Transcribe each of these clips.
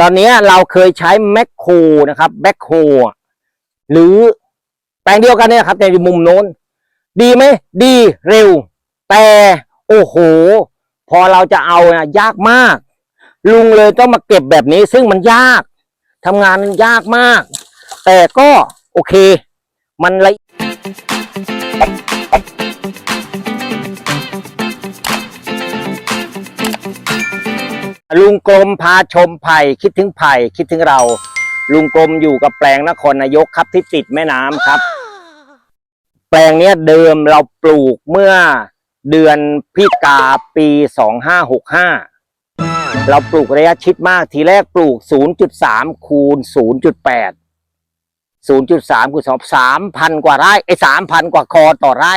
ตอนนี้เราเคยใช้แมคโครนะครับแมคโครหรือแปลงเดียวกันเนี่ยครับ ในมุมโน้น ดีไหมดีเร็ว แต่โอ้โห พอเราจะเอานะยากมาก ลุงเลยต้องมาเก็บแบบนี้ ซึ่งมันยากทำงานมันยากมาก แต่ก็โอเค มันละ ลุงกรมพาชมไผ่คิดถึงไผ่คิดถึงเรา ลุงกรมอยู่กับแปลงนครนายกครับที่ติดแม่น้ำครับ แปลงเนี้ยเดิมเราปลูกเมื่อเดือนพิกาปีสองห้าหกห้าเราปลูกระยะชิดมากทีแรกปลูก 0.3 คูณ 0.8 0.3คูณ2 3,000 กว่าไร่ไอ้3,000 กว่าคอต่อไร่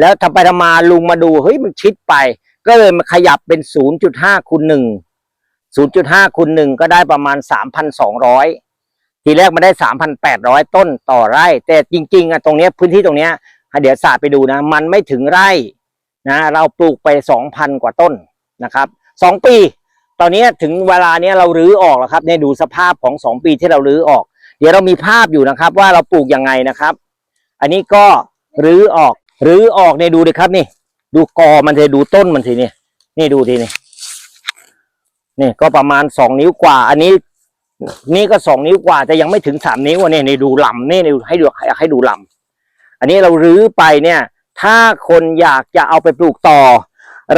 แล้วทำไปทำมาลุงมาดูเฮ้ยมันชิดไป ก็เลยมาขยับเป็น 0.5คูณ1 0.5คูณ1ก็ได้ประมาณ 3,200 ทีแรกมันได้ 3,800 ต้นต่อไร่ แต่จริงๆอะตรงเนี้ยพื้นที่ตรงเนี้ยเดี๋ยวศาสตร์ไปดูนะ มันไม่ถึงไร่นะเราปลูกไป 2,000 กว่าต้นนะครับสองปี ตอนนี้ถึงเวลาเนี้ยเรารื้อออกแล้วครับเนี่ยดูสภาพของสองปีที่เรารื้อออก เดี๋ยวเรามีภาพอยู่นะครับ ว่าเราปลูกยังไงนะครับ อันนี้ก็รื้อออกรื้อออกเนี่ยดูดิครับนี่ ดูกอมันจะดูต้นมันทีนี่นี่ดูทีนี่ นี่ก็ประมาณสองนิ้วกว่า อันนี้ นี่ก็สองนิ้วกว่าแต่ยังไม่ถึงสามนิ้วอะเนี่ยนี่ดูลำนี่นี่ให้ดูให้ให้ดูลำอันนี้เรารื้อไปเนี่ย ถ้าคนอยากจะเอาไปปลูกต่อ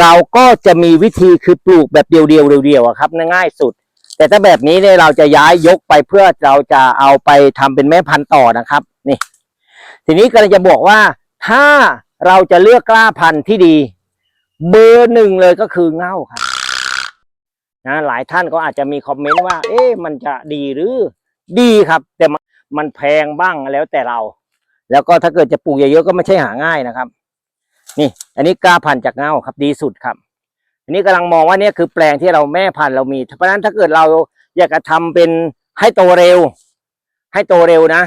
เราก็จะมีวิธีคือปลูกแบบเดียวเดียวๆอะครับง่ายสุด แต่ถ้าแบบนี้เนี่ยเราจะย้ายยกไปเพื่อเราจะเอาไปทำเป็นแม่พันธุ์ต่อนะครับนี่ทีนี้ก็จะบอกว่าถ้าเราจะเลือกกล้าพันธุ์ที่ดี เบอร์หนึ่งเลยก็คือเง่าครับ นะหลายท่านก็อาจจะมีคอมเมนต์ว่า เอ๊ะมันจะดีหรือดีครับ แต่มันแพงบ้างแล้วแต่เรา แล้วก็ถ้าเกิดจะปลูกเยอะๆก็ไม่ใช่หาง่ายนะครับ นี่ อันนี้กล้าพันธ์จากเงาครับ ดีสุดครับ อันนี้กำลังมองว่าเนี่ยคือแปลงที่เราแม่พันธ์เรามีเพราะฉะนั้นถ้าเกิดเราอยากจะทำเป็นให้โตเร็ว ให้โตเร็วนะ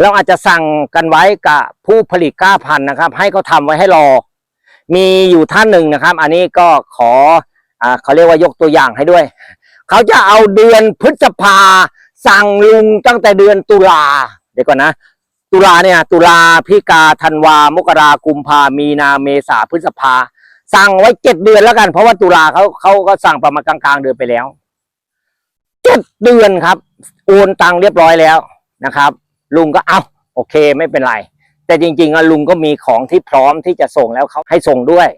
เราอาจจะสั่งกันไว้กับผู้ผลิตกล้าพันธ์นะครับ ให้เขาทำไว้ให้รอ มีอยู่ท่านหนึ่งนะครับ อันนี้ก็ขอ อ่าเขาเรียกว่ายกตัวอย่างให้ด้วย เขาจะเอาเดือนพฤษภาสั่งลุงตั้งแต่เดือนตุลาเดี๋ยวก่อนนะ ตุลาเนี่ย ตุลาพิกาธันวามกรากุมภามีนาเมษาพฤษภาสั่งไว้เจ็ดเดือนแล้วกัน เพราะว่าตุลาเขาเขาก็สั่งประมาณกลางๆเดือนไปแล้วเจ็ดเดือนครับโอนตังค์เรียบร้อยแล้วนะครับ ลุงก็เอาโอเคไม่เป็นไร แต่จริงๆอะลุงก็มีของที่พร้อมที่จะส่งแล้วเขาให้ส่งด้วย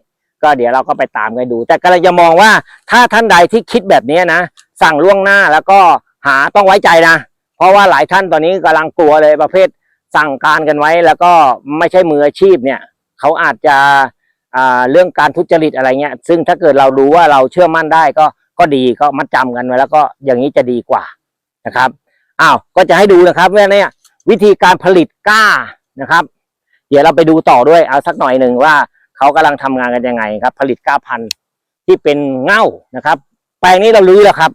ก็เดี๋ยวเราก็ไปตามกันดู แต่กำลังจะมองว่าถ้าท่านใดที่คิดแบบนี้นะ สั่งล่วงหน้าแล้วก็หาต้องไว้ใจนะ เพราะว่าหลายท่านตอนนี้กำลังกลัวเลยประเภทสั่งการกันไว้แล้วก็ไม่ใช่มืออาชีพเนี่ย เขาอาจจะเรื่องการทุจริตอะไรเงี้ย ซึ่งถ้าเกิดเรารู้ว่าเราเชื่อมั่นได้ก็ก็ดีก็มัดจำกันไว้แล้วก็อย่างนี้จะดีกว่านะครับอ้าวก็จะให้ดูนะครับว่าเนี่ยวิธีการผลิตก้านะครับ เดี๋ยวเราไปดูต่อด้วยเอาสักหน่อยหนึ่งว่า เขากำลังทำงานกันยังไงครับ ผลิตก้าพันที่เป็นเง่านะครับ แปลงนี้เราลื้อแล้วครับ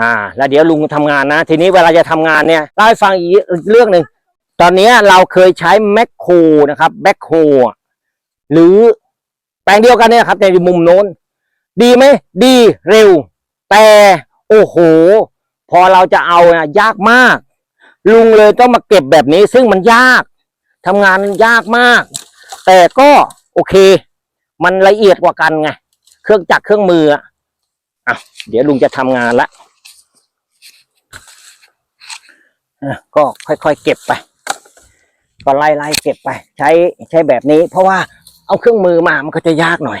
อ่า แล้วเดี๋ยวลุงทำงานนะ ทีนี้เวลาจะทำงานเนี่ยเล่าให้ฟังอีกเรื่องหนึ่งตอนนี้เราเคยใช้แมคโครนะครับแมคโครหรือแปลงเดียวกันเนี่ยครับในมุมโน้น ดีไหมดีเร็ว แต่โอ้โห พอเราจะเอานะยากมาก ลุงเลยต้องมาเก็บแบบนี้ ซึ่งมันยากทำงานมันยากมาก แต่ก็โอเค มันละเอียดกว่ากันไง เครื่องจักรเครื่องมืออะอะเดี๋ยวลุงจะทำงานละก็ค่อยๆเก็บไป ก็ไล่ๆเก็บไป ใช้ใช้แบบนี้ เพราะว่าเอาเครื่องมือมามันก็จะยากหน่อย